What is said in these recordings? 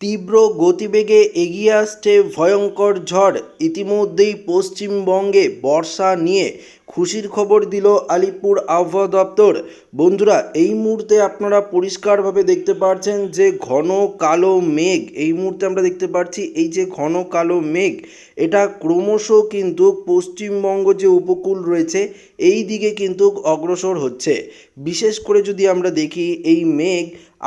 তীব্র গতিবেগে এগিয়ে আসছে ভয়ঙ্কর ঝড়। ইতিমধ্যেই পশ্চিমবঙ্গে বর্ষা নিয়ে খুশির খবর দিল আলিপুর আবহাওয়া দপ্তর। বন্ধুরা, এই মুহূর্তে আপনারা পরিষ্কারভাবে দেখতে পাচ্ছেন যে ঘন কালো মেঘ। এই মুহূর্তে আমরা দেখতে পাচ্ছি এই যে ঘন কালো মেঘ, এটা ক্রমশ কিন্তু পশ্চিমবঙ্গ যে উপকূল রয়েছে, এই দিকে কিন্তু অগ্রসর হচ্ছে। বিশেষ করে যদি আমরা দেখি এই মেঘ,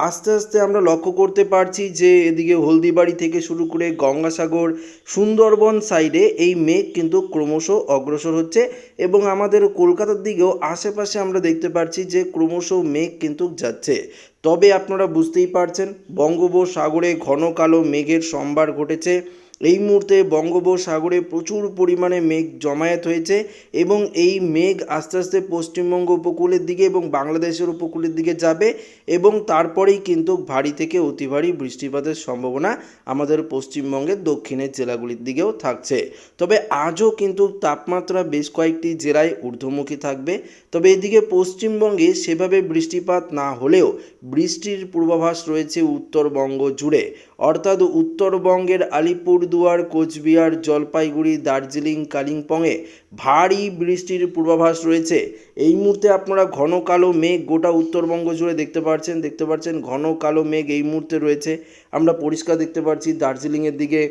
আস্তে আস্তে আমরা লক্ষ্য করতে পারছি যে এদিকে হলদিবাড়ি থেকে শুরু করে গঙ্গাসাগর, সুন্দরবন সাইডে এই মেঘ কিন্তু ক্রমশ অগ্রসর হচ্ছে এবং আমাদের কলকাতার দিকেও আশেপাশে আমরা দেখতে পাচ্ছি যে ক্রমশ মেঘ কিন্তু যাচ্ছে। তবে আপনারা বুঝতেই পারছেন, বঙ্গোপসাগরে ঘন কালো মেঘের সম্ভার ঘটেছে। এই মুহূর্তে বঙ্গোপসাগরে প্রচুর পরিমাণে মেঘ জমায়েত হয়েছে এবং এই মেঘ আস্তে আস্তে পশ্চিমবঙ্গ উপকূলের দিকে এবং বাংলাদেশের উপকূলের দিকে যাবে এবং তারপরেই কিন্তু ভারী থেকে অতি ভারী বৃষ্টিপাতের সম্ভাবনা আমাদের পশ্চিমবঙ্গের দক্ষিণের জেলাগুলির দিকেও থাকছে। তবে আজও কিন্তু তাপমাত্রা বেশ কয়েকটি জেলায় ঊর্ধ্বমুখী থাকবে। তবে এদিকে পশ্চিমবঙ্গে সেভাবে বৃষ্টিপাত না হলেও বৃষ্টির পূর্বাভাস রয়েছে উত্তরবঙ্গ জুড়ে। অর্থাৎ উত্তরবঙ্গের আলিপুরদুয়ার, কোচবিহার, জলপাইগুড়ি, দার্জিলিং, কালিম্পংয়ে ভারী বৃষ্টির পূর্বাভাস রয়েছে। এই মুহূর্তে আপনারা ঘন কালো মেঘ গোটা উত্তরবঙ্গ জুড়ে দেখতে পাচ্ছেন দেখতে পাচ্ছেন ঘন কালো মেঘ এই মুহূর্তে রয়েছে। আমরা পরিষ্কার দেখতে পাচ্ছি দার্জিলিংয়ের দিকে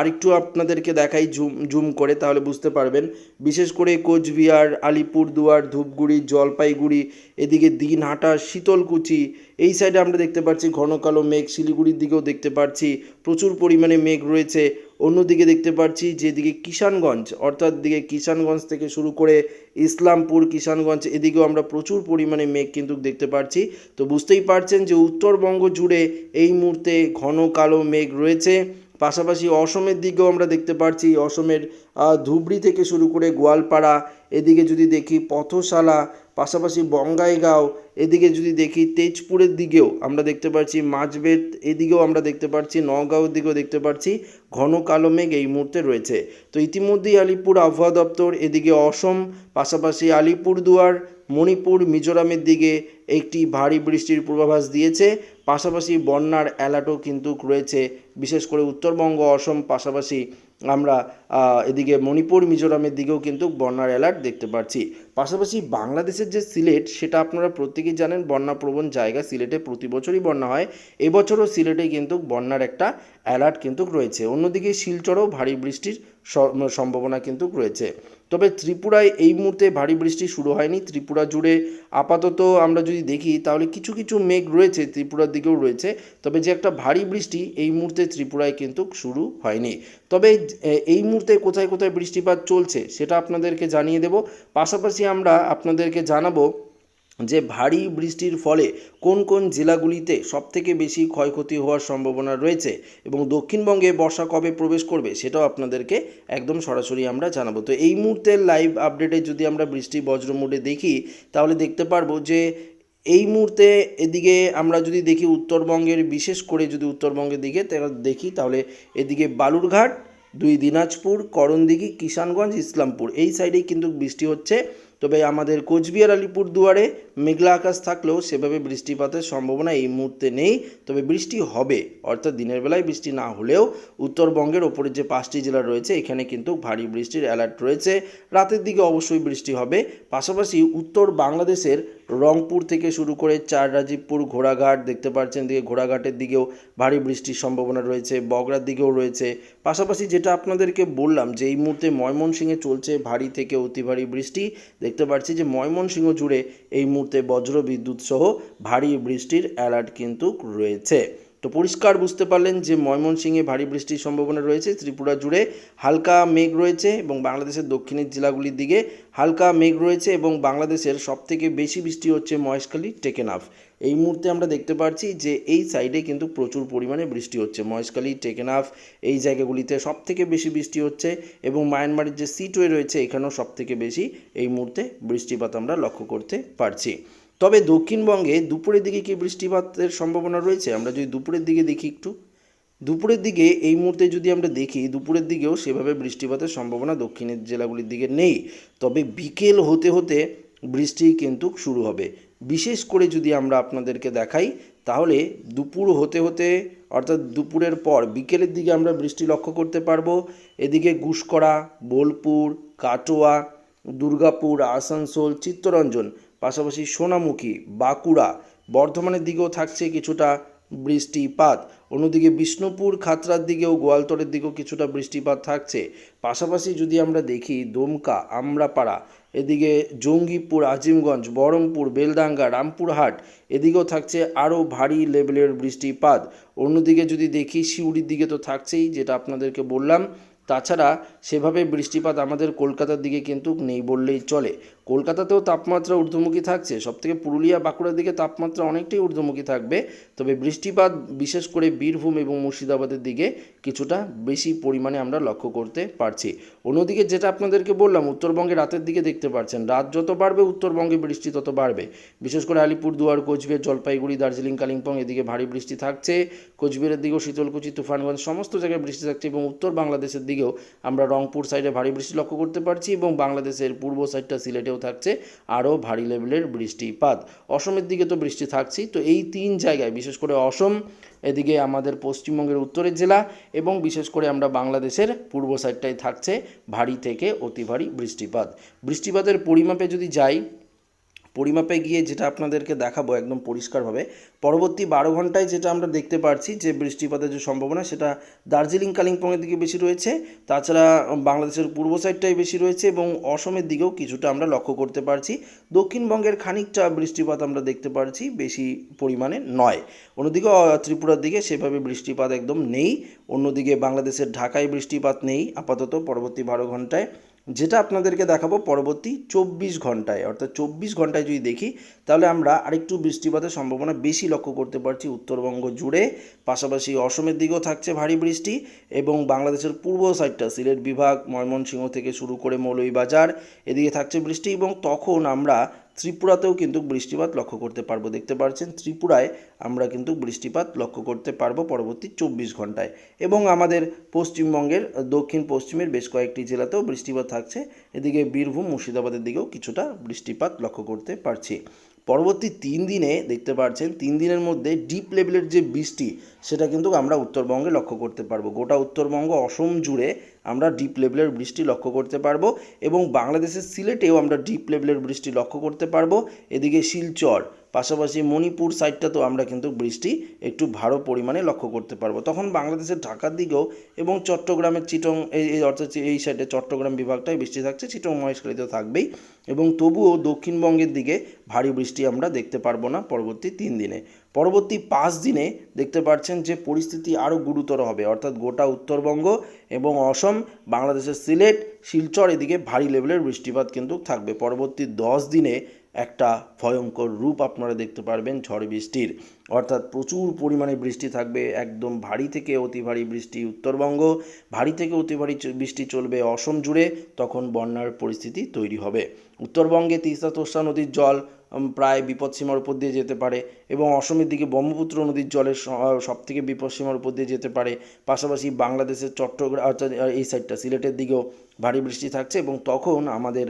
আরেকটু আপনাদেরকে দেখাই জুম জুম করে, তাহলে বুঝতে পারবেন। বিশেষ করে কোচবিহার আলিপুরদুয়ার ধূপগুড়ি, জলপাইগুড়ি, এদিকে দিনহাটা, শীতলকুচি, এই সাইডে আমরা দেখতে পাচ্ছি ঘন কালো মেঘ, শিলিগুড়ির দিকেও দেখতে পাচ্ছি প্রচুর পরিমাণে মেঘ রয়েছে। অন্যদিকে দেখতে পাচ্ছি যেদিকে কিষানগঞ্জ, অর্থাৎ দিকে কিষানগঞ্জ থেকে শুরু করে ইসলামপুর, কিষানগঞ্জ, এদিকেও আমরা প্রচুর পরিমাণে মেঘ কিন্তু দেখতে পাচ্ছি। তো বুঝতেই পারছেন যে উত্তরবঙ্গ জুড়ে এই মুহূর্তে ঘন কালো মেঘ রয়েছে। পাশাপাশি অসমের দিকেও আমরা দেখতে পাচ্ছি অসমের ধুবড়ি থেকে শুরু করে গোয়ালপাড়া, এদিকে যদি দেখি পথশালা, পাশাপাশি বঙ্গাইগাঁও, এদিকে যদি দেখি তেজপুরের দিকেও আমরা দেখতে পাচ্ছি মাঝবেদ এদিকেও আমরা দেখতে পাচ্ছি নগাঁওর দিকেও দেখতে পাচ্ছি ঘন কালো মেঘ এই মুহূর্তে রয়েছে। তো ইতিমধ্যেই আলিপুর আবহাওয়া দপ্তর, এদিকে অসম, পাশাপাশি আলিপুরদুয়ার মণিপুর, মিজোরামের দিকে একটি ভারী বৃষ্টির পূর্বাভাস দিয়েছে। পাশাপাশি বন্যার অ্যালার্টও কিন্তু রয়েছে। বিশেষ করে উত্তরবঙ্গ, অসম পাশাপাশি আমরা এদিকে মণিপুর, মিজোরামের দিকেও কিন্তু বন্যার অ্যালার্ট দেখতে পাচ্ছি পাশাপাশি বাংলাদেশের যে সিলেট, সেটা আপনারা প্রত্যেকেই জানেন, বন্যাপ্রবণ জায়গা সিলেটে প্রতি বছরই বন্যা হয়। এবছরও সিলেটে কিন্তু বন্যার একটা অ্যালার্ট কিন্তু রয়েছে। অন্যদিকে শিলচরেও ভারী বৃষ্টির সম্ভাবনা কিন্তু রয়েছে। তবে ত্রিপুরায় এই মুহূর্তে ভারী বৃষ্টি শুরু হয়নি। ত্রিপুরা জুড়ে আপাতত আমরা যদি দেখি, তাহলে কিছু কিছু মেঘ রয়েছে, ত্রিপুরার দিকেও রয়েছে। তবে যে একটা ভারী বৃষ্টি এই মুহূর্তে ত্রিপুরায় কিন্তু শুরু হয়নি। তবে এই মুহূর্তে কোথায় কোথায় বৃষ্টিপাত চলছে, সেটা আপনাদেরকে জানিয়ে দেব। পাশাপাশি আমরা আপনাদেরকে জানাব যে ভারী বৃষ্টির ফলে কোন কোন জেলাগুলিতে সবথেকে বেশি ক্ষয়ক্ষতি হওয়ার সম্ভাবনা রয়েছে এবং দক্ষিণবঙ্গে বর্ষা কবে প্রবেশ করবে সেটাও আপনাদেরকে একদম সরাসরি আমরা জানাব। তো এই মুহূর্তের লাইভ আপডেটে যদি আমরা বৃষ্টি বজ্র মোডে দেখি, তাহলে দেখতে পারব যে এই মুহূর্তে এদিকে আমরা যদি দেখি উত্তরবঙ্গের, বিশেষ করে যদি উত্তরবঙ্গের দিকে দেখি, তাহলে এদিকে বালুরঘাট, দুই দিনাজপুর, করণদিঘি, কিষানগঞ্জ, ইসলামপুর, এই সাইডেই কিন্তু বৃষ্টি হচ্ছে। তবে আমাদের কোচবিহার আলিপুর দুয়ারে মেঘলা আকাশ থাকলেও সেভাবে বৃষ্টিপাতের সম্ভাবনা এই মুহূর্তে নেই, তবে বৃষ্টি হবে। অর্থাৎ দিনের বেলায় বৃষ্টি না হলেও উত্তরবঙ্গের ওপরে যে পাঁচটি জেলা রয়েছে, এখানে কিন্তু ভারী বৃষ্টির অ্যালার্ট রয়েছে। রাতের দিকে অবশ্যই বৃষ্টি হবে। পাশাপাশি উত্তর বাংলাদেশের রংপুর থেকে শুরু করে চার রাজীবপুর, ঘোড়াঘাট দেখতে পাচ্ছেন দিকে, ঘোড়াঘাটের দিকেও ভারী বৃষ্টির সম্ভাবনা রয়েছে, বগরার দিকেও রয়েছে। পাশাপাশি যেটা আপনাদেরকে বললাম যে এই মুহূর্তে ময়মনসিংহে চলছে ভারী থেকে অতি ভারী বৃষ্টি। দেখতে পাচ্ছি যে ময়মনসিংহ জুড়ে এই মুহূর্তে বজ্র বিদ্যুৎ সহ ভারী বৃষ্টির অ্যালার্ট কিন্তু রয়েছে। তো পরিষ্কার বুঝতে পারলেন যে ময়মনসিংহে ভারী বৃষ্টির সম্ভাবনা রয়েছে। ত্রিপুরা জুড়ে হালকা মেঘ রয়েছে এবং বাংলাদেশের দক্ষিণের জেলাগুলির দিকে হালকা মেঘ রয়েছে এবং বাংলাদেশের সবথেকে বেশি বৃষ্টি হচ্ছে মহেশখালী, টেকেনাফ। এই মুহূর্তে আমরা দেখতে পাচ্ছি যে এই সাইডে কিন্তু প্রচুর পরিমাণে বৃষ্টি হচ্ছে। মহেশখালী, টেকেনাফ এই জায়গাগুলিতে সব থেকে বেশি বৃষ্টি হচ্ছে এবং মায়ানমারের যে সিটওয়ে রয়েছে এখানেও সব থেকে বেশি এই মুহূর্তে বৃষ্টিপাত আমরা লক্ষ্য করতে পারছি। তবে দক্ষিণবঙ্গে দুপুরের দিকে কি বৃষ্টিপাতের সম্ভাবনা রয়েছে? আমরা যদি দুপুরের দিকে দেখি একটু। দুপুরের দিকে এই মুহূর্তে যদি আমরা দেখি, দুপুরের দিকেও সেভাবে বৃষ্টিপাতের সম্ভাবনা দক্ষিণের জেলাগুলির দিকে নেই। তবে বিকেল হতে হতে বৃষ্টি কিন্তু শুরু হবে। বিশেষ করে যদি আমরা আপনাদেরকে দেখাই, তাহলে দুপুর হতে হতে, অর্থাৎ দুপুরের পর বিকেলের দিকে আমরা বৃষ্টি লক্ষ্য করতে পারব। এদিকে গুসকরা, বোলপুর, কাটোয়া, দুর্গাপুর, আসানসোল, চিত্তরঞ্জন পাশাপাশি সোনামুখী, বাঁকুড়া, বর্ধমানের দিকেও থাকছে কিছুটা বৃষ্টিপাত। অন্যদিকে বিষ্ণুপুর, খাতড়ার দিকেও গোয়ালতরের দিকেও কিছুটা বৃষ্টিপাত থাকছে। পাশাপাশি যদি আমরা দেখি দমকা, আমরাপাড়া, এদিকে জঙ্গিপুর, আজিমগঞ্জ বহরমপুর বেলডাঙ্গা, রামপুরহাট, এদিকেও থাকছে আরও ভারী লেভেলের বৃষ্টিপাত। অন্যদিকে যদি দেখি সিউড়ির দিকে তো থাকছেই, যেটা আপনাদেরকে বললাম। তাছাড়া সেভাবে বৃষ্টিপাত আমাদের কলকাতার দিকে কিন্তু নেই বললেই চলে। কলকাতাতেও তাপমাত্রা ঊর্ধ্বমুখী থাকছে। সবথেকে পুরুলিয়া, বাঁকুড়ার দিকে তাপমাত্রা অনেকটাই ঊর্ধ্বমুখী থাকবে। তবে বৃষ্টিপাত, বিশেষ করে বীরভূম এবং মুর্শিদাবাদের দিকে, কিছুটা বেশি পরিমাণে আমরা লক্ষ্য করতে পারছি। অন্যদিকে যেটা আপনাদেরকে বললাম, উত্তরবঙ্গে রাতের দিকে দেখতে পাচ্ছেন রাত যত বাড়বে, উত্তরবঙ্গে বৃষ্টি তত বাড়বে। বিশেষ করে আলিপুরদুয়ার, কোচবিহার, জলপাইগুড়ি, দার্জিলিং, কালিম্পং এদিকে ভারী বৃষ্টি থাকছে। কোচবিহারের দিকেও শীতলকুচি, তুফানগঞ্জ, সমস্ত জায়গায় বৃষ্টি থাকছে এবং উত্তর বাংলাদেশের দিকেও আমরা রংপুর সাইডে ভারী বৃষ্টি লক্ষ্য করতে পারছি এবং বাংলাদেশের পূর্ব সাইডটা সিলেটেও থাকছে, আরও ভারী লেভেলের বৃষ্টিপাত। অসমের দিকে তো বৃষ্টি থাকছেই, তো এই তিন জায়গায়, বিশেষ করে অসম, এদিকে আমাদের পশ্চিমবঙ্গের উত্তরের জেলা এবং বিশেষ করে আমরা বাংলাদেশের পূর্ব সাইডটাই থাকছে, ভারী থেকে অতি ভারী বৃষ্টিপাত। বৃষ্টিপাতের পরিমাপে যদি যাই পরিমাপে গিয়ে যেটা আপনাদেরকে দেখাবো একদম পরিষ্কারভাবে। পরবর্তী বারো ঘন্টায় যেটা আমরা দেখতে পারছি যে বৃষ্টিপাতের যে সম্ভাবনা, সেটা দার্জিলিং, কালিম্পংয়ের দিকে বেশি রয়েছে। তাছাড়া বাংলাদেশের পূর্ব সাইডটাই বেশি রয়েছে এবং অসমের দিকেও কিছুটা আমরা লক্ষ্য করতে পারছি। দক্ষিণবঙ্গের খানিকটা বৃষ্টিপাত আমরা দেখতে পারছি, বেশি পরিমাণে নয়। অন্যদিকে ত্রিপুরার দিকে সেভাবে বৃষ্টিপাত একদম নেই। অন্যদিকে বাংলাদেশের ঢাকায় বৃষ্টিপাত নেই, আপাতত পরবর্তী বারো ঘন্টায়। যেটা আপনাদেরকে দেখাবো পরবর্তী চব্বিশ ঘন্টায়, অর্থাৎ চব্বিশ ঘন্টায় যদি দেখি, তাহলে আমরা আরেকটু বৃষ্টিপাতের সম্ভাবনা বেশি লক্ষ্য করতে পারছি উত্তরবঙ্গ জুড়ে। পাশাপাশি অসমের দিকেও থাকছে ভারী বৃষ্টি এবং বাংলাদেশের পূর্ব সাইডটা সিলেট, বিভাগ, ময়মনসিংহ থেকে শুরু করে মৌলভীবাজার, এদিকে থাকছে বৃষ্টি এবং তখন আমরা ত্রিপুরাতেও কিন্তু বৃষ্টিপাত লক্ষ্য করতে পারব, দেখতে পাচ্ছেন ত্রিপুরায় আমরা কিন্তু বৃষ্টিপাত লক্ষ্য করতে পারব পরবর্তী চব্বিশ ঘন্টায়। এবং আমাদের পশ্চিমবঙ্গের, দক্ষিণ পশ্চিমের বেশ কয়েকটি জেলাতেও বৃষ্টিপাত থাকছে। এদিকে বীরভূম, মুর্শিদাবাদের দিকেও কিছুটা বৃষ্টিপাত লক্ষ্য করতে পারছি। পরবর্তী তিন দিনে দেখতে পাচ্ছেন তিন দিনের মধ্যে ডিপ লেভেলের যে বৃষ্টি, সেটা কিন্তু আমরা উত্তরবঙ্গে লক্ষ্য করতে পারব। গোটা উত্তরবঙ্গ অসম জুড়ে আমরা ডিপ লেভেলের বৃষ্টি লক্ষ্য করতে পারব এবং বাংলাদেশের সিলেটেও আমরা ডিপ লেভেলের বৃষ্টি লক্ষ্য করতে পারব। এদিকে শিলচর পাশাপাশি মণিপুর সাইডটাতেও আমরা কিন্তু বৃষ্টি একটু ভালো পরিমাণে লক্ষ্য করতে পারব। তখন বাংলাদেশের ঢাকার দিকেও এবং চট্টগ্রামের চিটং, এই অর্থাৎ এই সাইডে চট্টগ্রাম বিভাগটাই বৃষ্টি থাকছে, চিটং মহেশখালীতে থাকবেই এবং তবুও দক্ষিণবঙ্গের দিকে ভারী বৃষ্টি আমরা দেখতে পারব না পরবর্তী তিন দিনে। পরবর্তী পাঁচ দিনে দেখতে পাচ্ছেন যে পরিস্থিতি আরও গুরুতর হবে, অর্থাৎ গোটা উত্তরবঙ্গ এবং অসম, বাংলাদেশের সিলেট, শিলচর এদিকে ভারী লেভেলের বৃষ্টিপাত কিন্তু থাকবে। পরবর্তী দশ দিনে একটা ভয়ঙ্কর রূপ আপনারা দেখতে পারবেন ঝড় বৃষ্টির। অর্থাৎ প্রচুর পরিমাণে বৃষ্টি থাকবে, একদম ভারী থেকে অতি ভারী বৃষ্টি উত্তরবঙ্গ। ভারী থেকে অতি ভারী বৃষ্টি চলবে অসম জুড়ে, তখন বন্যার পরিস্থিতি তৈরি হবে। উত্তরবঙ্গে তিস্তা তোষা নদীর জল প্রায় বিপদসীমার উপর দিয়ে যেতে পারে এবং অসমের দিকে ব্রহ্মপুত্র নদীর জলের সব থেকে বিপদসীমার উপর দিয়ে যেতে পারে। পাশাপাশি বাংলাদেশের চট্টগ্রাম অর্থাৎ এই সাইডটা সিলেটের দিকেও ভারী বৃষ্টি থাকছে এবং তখন আমাদের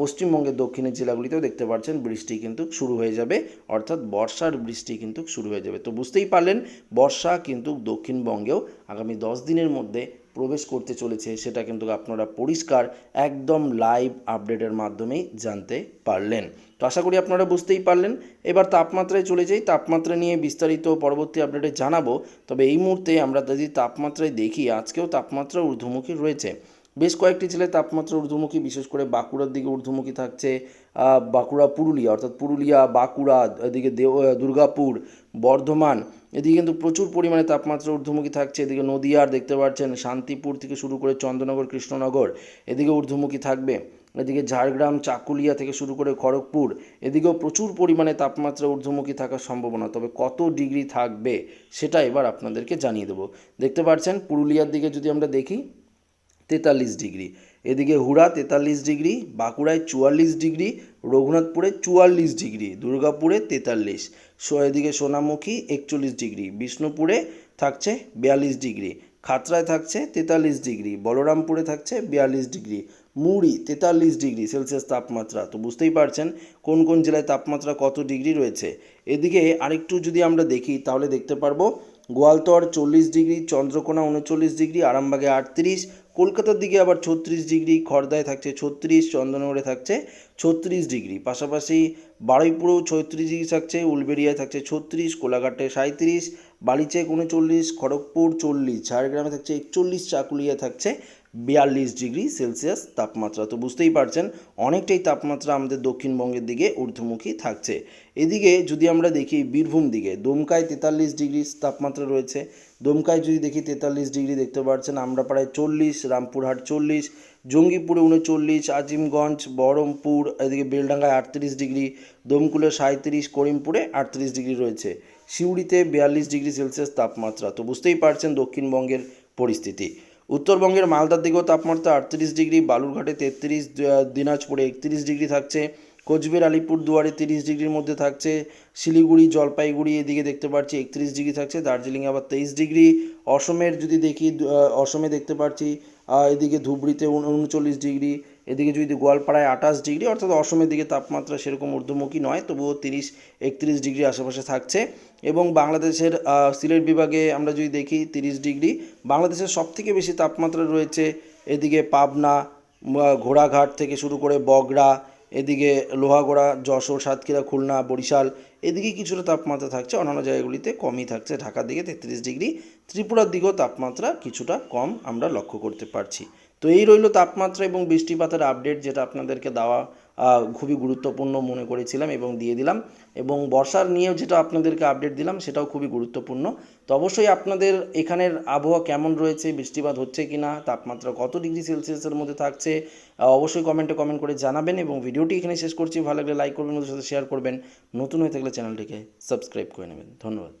পশ্চিমবঙ্গের দক্ষিণের জেলাগুলিতেও দেখতে পাচ্ছেন বৃষ্টি কিন্তু শুরু হয়ে যাবে, অর্থাৎ বর্ষার বৃষ্টি কিন্তু শুরু হয়ে যাবে। তো বুঝতেই পারলেন, বর্ষা কিন্তু দক্ষিণবঙ্গেও আগামী দশ দিনের মধ্যে প্রবেশ করতে চলেছে, সেটা কিন্তু আপনারা পরিষ্কার একদম লাইভ আপডেটের মাধ্যমেই জানতে পারলেন। তো আশা করি আপনারা বুঝতেই পারলেন। এবার তাপমাত্রায় চলে যাই। তাপমাত্রা নিয়ে বিস্তারিত পরবর্তী আপডেটে জানাব। তবে এই মুহূর্তে আমরা যদি তাপমাত্রায় দেখি, আজকেও তাপমাত্রা ঊর্ধ্বমুখী রয়েছে। বেশ কয়েকটি জেলায় তাপমাত্রা ঊর্ধ্বমুখী, বিশেষ করে বাঁকুড়ার দিকে ঊর্ধ্বমুখী থাকছে বাঁকুড়া, পুরুলিয়া, অর্থাৎ পুরুলিয়া, বাঁকুড়া, এদিকে দেও দুর্গাপুর বর্ধমান। এদিকে কিন্তু প্রচুর পরিমাণে তাপমাত্রা ঊর্ধ্বমুখী থাকছে। এদিকে নদিয়ার দেখতে পাচ্ছেন শান্তিপুর থেকে শুরু করে চন্দ্রনগর, কৃষ্ণনগর এদিকে ঊর্ধ্বমুখী থাকবে। এদিকে ঝাড়গ্রাম, চাকুলিয়া থেকে শুরু করে খড়গপুর এদিকেও প্রচুর পরিমাণে তাপমাত্রা ঊর্ধ্বমুখী থাকার সম্ভাবনা। তবে কত ডিগ্রি থাকবে সেটা এবার আপনাদেরকে জানিয়ে দেবো। দেখতে পাচ্ছেন পুরুলিয়ার দিকে যদি আমরা দেখি, তেতাল্লিশ ডিগ্রি। এদিকে হুড়া তেতাল্লিশ ডিগ্রি, বাঁকুড়ায় চুয়াল্লিশ ডিগ্রি, রঘুনাথপুরে চুয়াল্লিশ ডিগ্রি, দুর্গাপুরে তেতাল্লিশ। এদিকে সোনামুখী একচল্লিশ ডিগ্রি, বিষ্ণুপুরে থাকছে বিয়াল্লিশ ডিগ্রি, খাতড়ায় থাকছে তেতাল্লিশ ডিগ্রি, বলরামপুরে থাকছে বিয়াল্লিশ ডিগ্রি, মুড়ি তেতাল্লিশ ডিগ্রি সেলসিয়াস তাপমাত্রা। তো বুঝতেই পারছেন কোন কোন জেলায় তাপমাত্রা কত ডিগ্রি রয়েছে। এদিকে আরেকটু যদি আমরা দেখি, তাহলে দেখতে পারব গোয়ালতর চল্লিশ ডিগ্রি, চন্দ্রকোনা উনচল্লিশ ডিগ্রি, আরামবাগে আটত্রিশ কলকাতার দিকে আবার ছত্রিশ ডিগ্রি খড়দায় থাকছে ছত্রিশ, চন্দননগরে থাকছে ছত্রিশ ডিগ্রি। পাশাপাশি বারুইপুরেও ছত্রিশ ডিগ্রি থাকছে, উলবেড়িয়ায় থাকছে ছত্রিশ, কোলাঘাটে সাঁত্রিশ বালিচেক উনচল্লিশ, খড়গপুর চল্লিশ, ঝাড়গ্রামে থাকছে একচল্লিশ চাকুলিয়া থাকছে বিয়াল্লিশ ডিগ্রি সেলসিয়াস তাপমাত্রা। তো বুঝতেই পারছেন, অনেকটাই তাপমাত্রা আমাদের দক্ষিণবঙ্গের দিকে ঊর্ধ্বমুখী থাকছে। এদিকে যদি আমরা দেখি বীরভূম দিকে, দমকায় তেতাল্লিশ ডিগ্রি তাপমাত্রা রয়েছে। দমকায় যদি দেখি তেতাল্লিশ ডিগ্রি দেখতে পাচ্ছেন আমরা প্রায় চল্লিশ, রামপুরহাট চল্লিশ, জঙ্গিপুরে উনচল্লিশ, আজিমগঞ্জ, বহরমপুর, এদিকে বেলডাঙ্গায় আটত্রিশ ডিগ্রি, দমকুলে সাঁত্রিশ করিমপুরে আটত্রিশ ডিগ্রি রয়েছে। সিউড়িতে বিয়াল্লিশ ডিগ্রি সেলসিয়াস তাপমাত্রা। তো বুঝতেই পারছেন দক্ষিণবঙ্গের পরিস্থিতি। উত্তরবঙ্গের মালদার দিকেও তাপমাত্রা আটত্রিশ ডিগ্রি, বালুরঘাটে তেত্রিশ দিনাজপুরে একত্রিশ ডিগ্রি থাকছে, কোচবিহার আলিপুর দুয়ারে তিরিশ ডিগ্রির মধ্যে থাকছে, শিলিগুড়ি, জলপাইগুড়ি এদিকে দেখতে পাচ্ছি একত্রিশ ডিগ্রি থাকছে দার্জিলিংয়ে আবার তেইশ ডিগ্রি, অসমের যদি দেখি অসমে দেখতে পাচ্ছি এদিকে ধুবড়িতে উনচল্লিশ ডিগ্রি, এদিকে যদি গোয়ালপাড়ায় আঠাশ ডিগ্রি, অর্থাৎ অসমের দিকে তাপমাত্রা সেরকম ঊর্ধ্বমুখী নয়, তবুও তিরিশ, একত্রিশ ডিগ্রি আশেপাশে থাকছে। এবং বাংলাদেশের সিলেট বিভাগে আমরা যদি দেখি তিরিশ ডিগ্রি, বাংলাদেশের সবথেকে বেশি তাপমাত্রা রয়েছে এদিকে পাবনা ঘোড়াঘাট থেকে শুরু করে বগড়া, এদিকে লোহাগড়া, যশোর, সাতক্ষীরা, খুলনা, বরিশাল, এদিকে কিছুটা তাপমাত্রা থাকছে, অন্যান্য জায়গাগুলিতে কমই থাকছে। ঢাকার দিকে তেত্রিশ ডিগ্রি, ত্রিপুরার দিকেও তাপমাত্রা কিছুটা কম আমরা লক্ষ্য করতে পারছি। তো এই রইল তাপমাত্রা এবং বৃষ্টিপাতের আপডেট যেটা আপনাদেরকে দেওয়া খুবই গুরুত্বপূর্ণ মনে করেছিলাম এবং দিয়ে দিলাম। এবং বর্ষার নিয়েও যেটা আপনাদেরকে আপডেট দিলাম, সেটাও খুবই গুরুত্বপূর্ণ। তো অবশ্যই আপনাদের এখানের আবহাওয়া কেমন রয়েছে, বৃষ্টিপাত হচ্ছে কি না তাপমাত্রা কত ডিগ্রি সেলসিয়াসের মধ্যে থাকছে অবশ্যই কমেন্টে কমেন্ট করে জানাবেন এবং ভিডিওটি এখানে শেষ করছি। ভালো লাগলে লাইক করবেন ওদের সাথে শেয়ার করবেন। নতুন হয়ে থাকলে চ্যানেলটিকে সাবস্ক্রাইব করে নেবেন। ধন্যবাদ।